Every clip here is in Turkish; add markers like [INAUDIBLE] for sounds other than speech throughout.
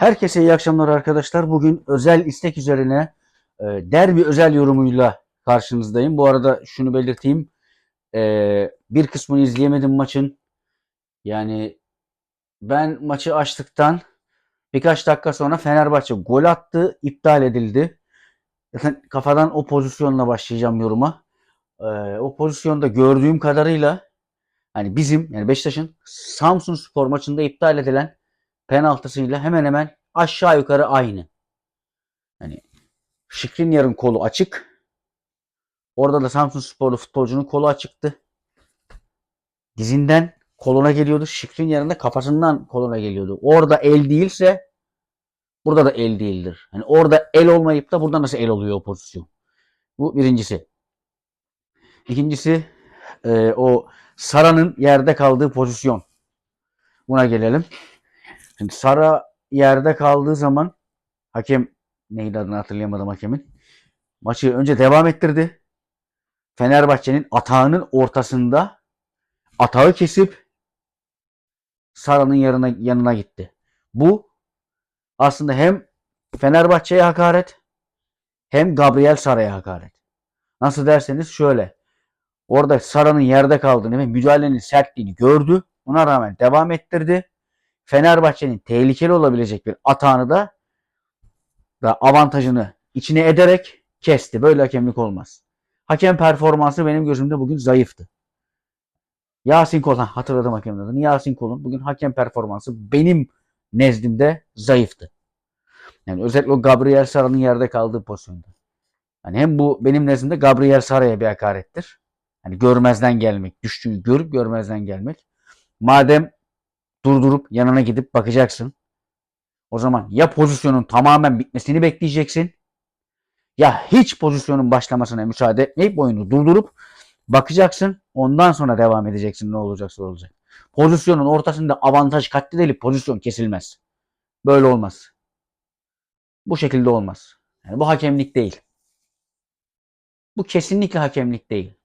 Herkese iyi akşamlar arkadaşlar. Bugün özel istek üzerine e, derbi özel yorumuyla karşınızdayım. Bu arada şunu belirteyim. E, bir kısmını izleyemedim maçın. Yani ben maçı açtıktan birkaç dakika sonra Fenerbahçe gol attı, iptal edildi. Zaten kafadan o pozisyonla başlayacağım yoruma. E, o pozisyonda gördüğüm kadarıyla hani bizim yani Beşiktaş'ın Samsun Spor maçında iptal edilen penaltısıyla hemen hemen aşağı yukarı aynı. Hani Şikrinyar'ın kolu açık. Orada da Samsun Sporlu futbolcunun kolu açıktı. Dizinden koluna geliyordu. Şikrinyar'ın da kafasından koluna geliyordu. Orada el değilse burada da el değildir. Hani orada el olmayıp da burada nasıl el oluyor o pozisyon? Bu birincisi. İkincisi e, o Sara'nın yerde kaldığı pozisyon. Buna gelelim. Şimdi Sara yerde kaldığı zaman hakem neydi adını hatırlayamadım hakemin. Maçı önce devam ettirdi. Fenerbahçe'nin atağının ortasında atağı kesip Sara'nın yanına, yanına gitti. Bu aslında hem Fenerbahçe'ye hakaret hem Gabriel Sara'ya hakaret. Nasıl derseniz şöyle. Orada Sara'nın yerde kaldığını ve müdahalenin sertliğini gördü. Buna rağmen devam ettirdi. Fenerbahçe'nin tehlikeli olabilecek bir atağını da da avantajını içine ederek kesti. Böyle hakemlik olmaz. Hakem performansı benim gözümde bugün zayıftı. Yasin Kol, ha, hatırladım hakemin adını. Yasin Kol'un bugün hakem performansı benim nezdimde zayıftı. Yani özellikle o Gabriel Sara'nın yerde kaldığı pozisyonda. Yani hem bu benim nezdimde Gabriel Sara'ya bir hakarettir. Hani görmezden gelmek, düştüğünü görüp görmezden gelmek. Madem durdurup yanına gidip bakacaksın. O zaman ya pozisyonun tamamen bitmesini bekleyeceksin ya hiç pozisyonun başlamasına müsaade etmeyip oyunu durdurup bakacaksın. Ondan sonra devam edeceksin ne olacaksa olacak. Pozisyonun ortasında avantaj katledilip pozisyon kesilmez. Böyle olmaz. Bu şekilde olmaz. Yani bu hakemlik değil. Bu kesinlikle hakemlik değil.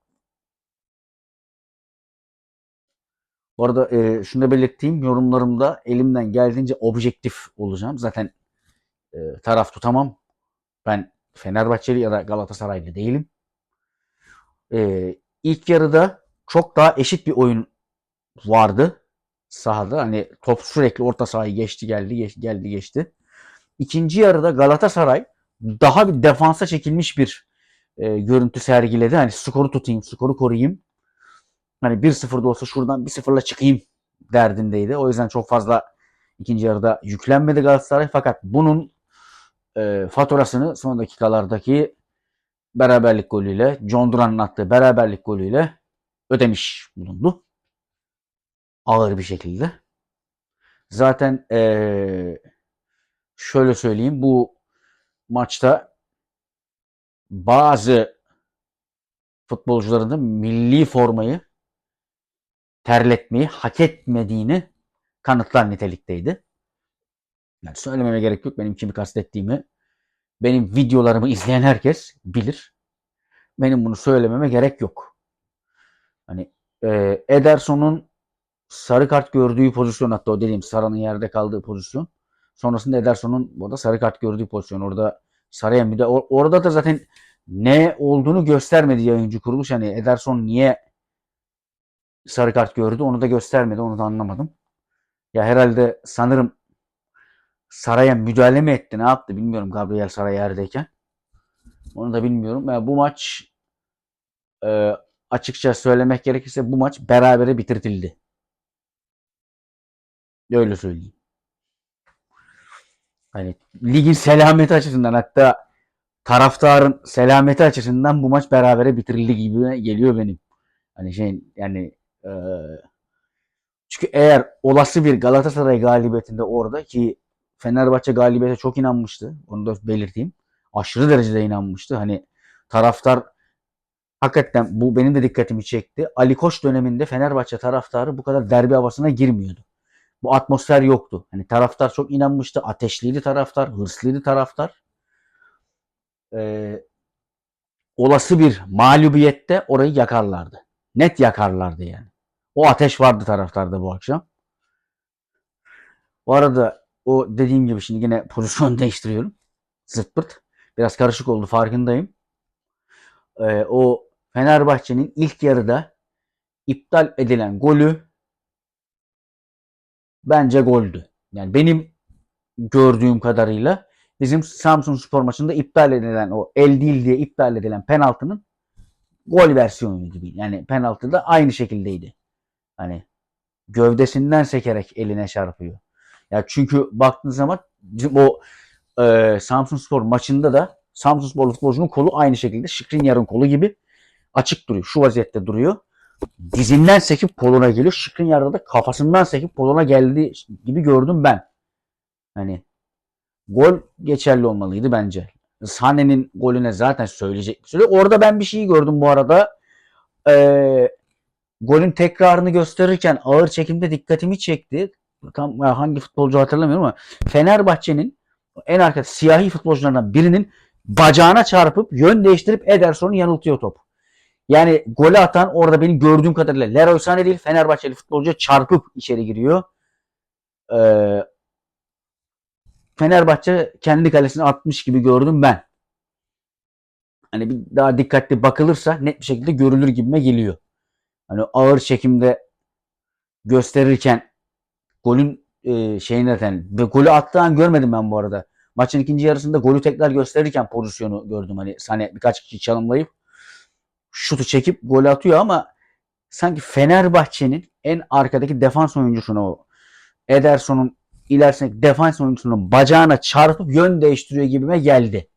Bu arada e, şunu da belirteyim. Yorumlarımda elimden geldiğince objektif olacağım. Zaten e, taraf tutamam. Ben Fenerbahçeli ya da Galatasaraylı değilim. E, ilk yarıda çok daha eşit bir oyun vardı sahada. Hani top sürekli orta sahayı geçti geldi geçti, geldi geçti. İkinci yarıda Galatasaray daha bir defansa çekilmiş bir e, görüntü sergiledi. Hani skoru tutayım, skoru koruyayım hani 1-0'da olsa şuradan 1-0'la çıkayım derdindeydi. O yüzden çok fazla ikinci yarıda yüklenmedi Galatasaray. Fakat bunun e, faturasını son dakikalardaki beraberlik golüyle, John Duran'ın attığı beraberlik golüyle ödemiş bulundu. Ağır bir şekilde. Zaten e, şöyle söyleyeyim bu maçta bazı futbolcuların da milli formayı terletmeyi hak etmediğini kanıtlar nitelikteydi. Yani söylememe gerek yok benim kimi kastettiğimi. Benim videolarımı izleyen herkes bilir. Benim bunu söylememe gerek yok. Hani e, Ederson'un sarı kart gördüğü pozisyon hatta o dediğim Sara'nın yerde kaldığı pozisyon. Sonrasında Ederson'un burada sarı kart gördüğü pozisyon. Orada Sarı'ya müdahale. Orada da zaten ne olduğunu göstermedi yayıncı kuruluş. Hani Ederson niye sarı kart gördü. Onu da göstermedi. Onu da anlamadım. Ya herhalde sanırım Saray'a müdahale mi etti? Ne yaptı? Bilmiyorum Gabriel Saray yerdeyken. Onu da bilmiyorum. Yani bu maç e, açıkça söylemek gerekirse bu maç berabere bitirtildi. Öyle söyleyeyim. Hani ligin selameti açısından hatta taraftarın selameti açısından bu maç berabere bitirildi gibi geliyor benim. Hani şey yani ee, çünkü eğer olası bir Galatasaray galibiyetinde orada ki Fenerbahçe galibiyete çok inanmıştı. Onu da belirteyim. Aşırı derecede inanmıştı. Hani taraftar hakikaten bu benim de dikkatimi çekti. Ali Koç döneminde Fenerbahçe taraftarı bu kadar derbi havasına girmiyordu. Bu atmosfer yoktu. Hani taraftar çok inanmıştı. Ateşliydi taraftar, hırslıydı taraftar. Ee, olası bir mağlubiyette orayı yakarlardı. Net yakarlardı yani. O ateş vardı taraftarda bu akşam. Bu arada o dediğim gibi şimdi yine pozisyon [LAUGHS] değiştiriyorum. Zırt pırt. Biraz karışık oldu farkındayım. Ee, o Fenerbahçe'nin ilk yarıda iptal edilen golü bence goldü. Yani benim gördüğüm kadarıyla bizim Samsun Spor maçında iptal edilen o el değil diye iptal edilen penaltının gol versiyonu gibi. Yani penaltı da aynı şekildeydi. Hani gövdesinden sekerek eline çarpıyor. Ya çünkü baktığınız zaman bizim o e, Samsun Spor maçında da Samsun Spor futbolcunun kolu aynı şekilde Şikrinyar'ın kolu gibi açık duruyor. Şu vaziyette duruyor. Dizinden sekip koluna geliyor. Şikrinyar'da da kafasından sekip koluna geldiği gibi gördüm ben. Hani gol geçerli olmalıydı bence. Sane'nin golüne zaten söyleyecek bir söyle. Orada ben bir şey gördüm bu arada. Ee, golün tekrarını gösterirken ağır çekimde dikkatimi çekti. Tam hangi futbolcu hatırlamıyorum ama Fenerbahçe'nin en arkada siyahi futbolcularından birinin bacağına çarpıp yön değiştirip Ederson'u yanıltıyor top. Yani golü atan orada benim gördüğüm kadarıyla Leroy Sané değil Fenerbahçeli futbolcu çarpıp içeri giriyor. Ee, Fenerbahçe kendi kalesine atmış gibi gördüm ben. Hani bir daha dikkatli bakılırsa net bir şekilde görülür gibime geliyor. Hani ağır çekimde gösterirken golün e, şeyini zaten ve golü attığı an görmedim ben bu arada. Maçın ikinci yarısında golü tekrar gösterirken pozisyonu gördüm hani Sané birkaç kişi çalımlayıp şutu çekip gol atıyor ama sanki Fenerbahçe'nin en arkadaki defans oyuncusuna o Ederson'un ilerisindeki defans oyuncusunun bacağına çarpıp yön değiştiriyor gibime geldi.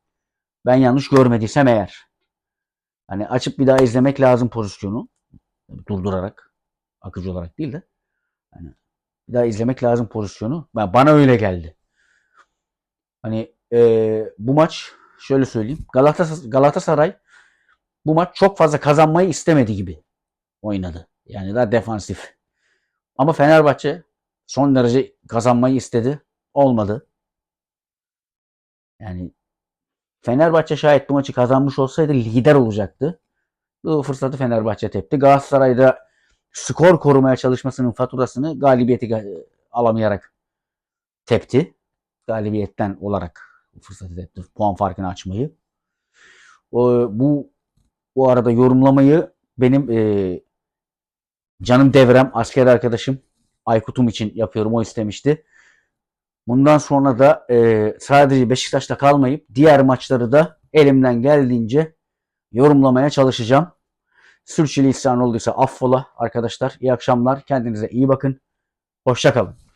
Ben yanlış görmediysem eğer. Hani açıp bir daha izlemek lazım pozisyonu. Durdurarak. Akıcı olarak değil de. Hani bir daha izlemek lazım pozisyonu. Ben, bana öyle geldi. Hani e, bu maç şöyle söyleyeyim. Galatasaray, Galatasaray bu maç çok fazla kazanmayı istemedi gibi oynadı. Yani daha defansif. Ama Fenerbahçe son derece kazanmayı istedi. Olmadı. Yani Fenerbahçe şayet bu maçı kazanmış olsaydı lider olacaktı. Bu fırsatı Fenerbahçe tepti. Galatasaray'da skor korumaya çalışmasının faturasını galibiyeti alamayarak tepti. Galibiyetten olarak fırsatı tepti. Puan farkını açmayı. Bu bu arada yorumlamayı benim e, canım devrem, asker arkadaşım Aykut'um için yapıyorum. O istemişti. Bundan sonra da e, sadece Beşiktaş'ta kalmayıp diğer maçları da elimden geldiğince yorumlamaya çalışacağım. Sürçülisan olduysa affola arkadaşlar. İyi akşamlar. Kendinize iyi bakın. Hoşçakalın.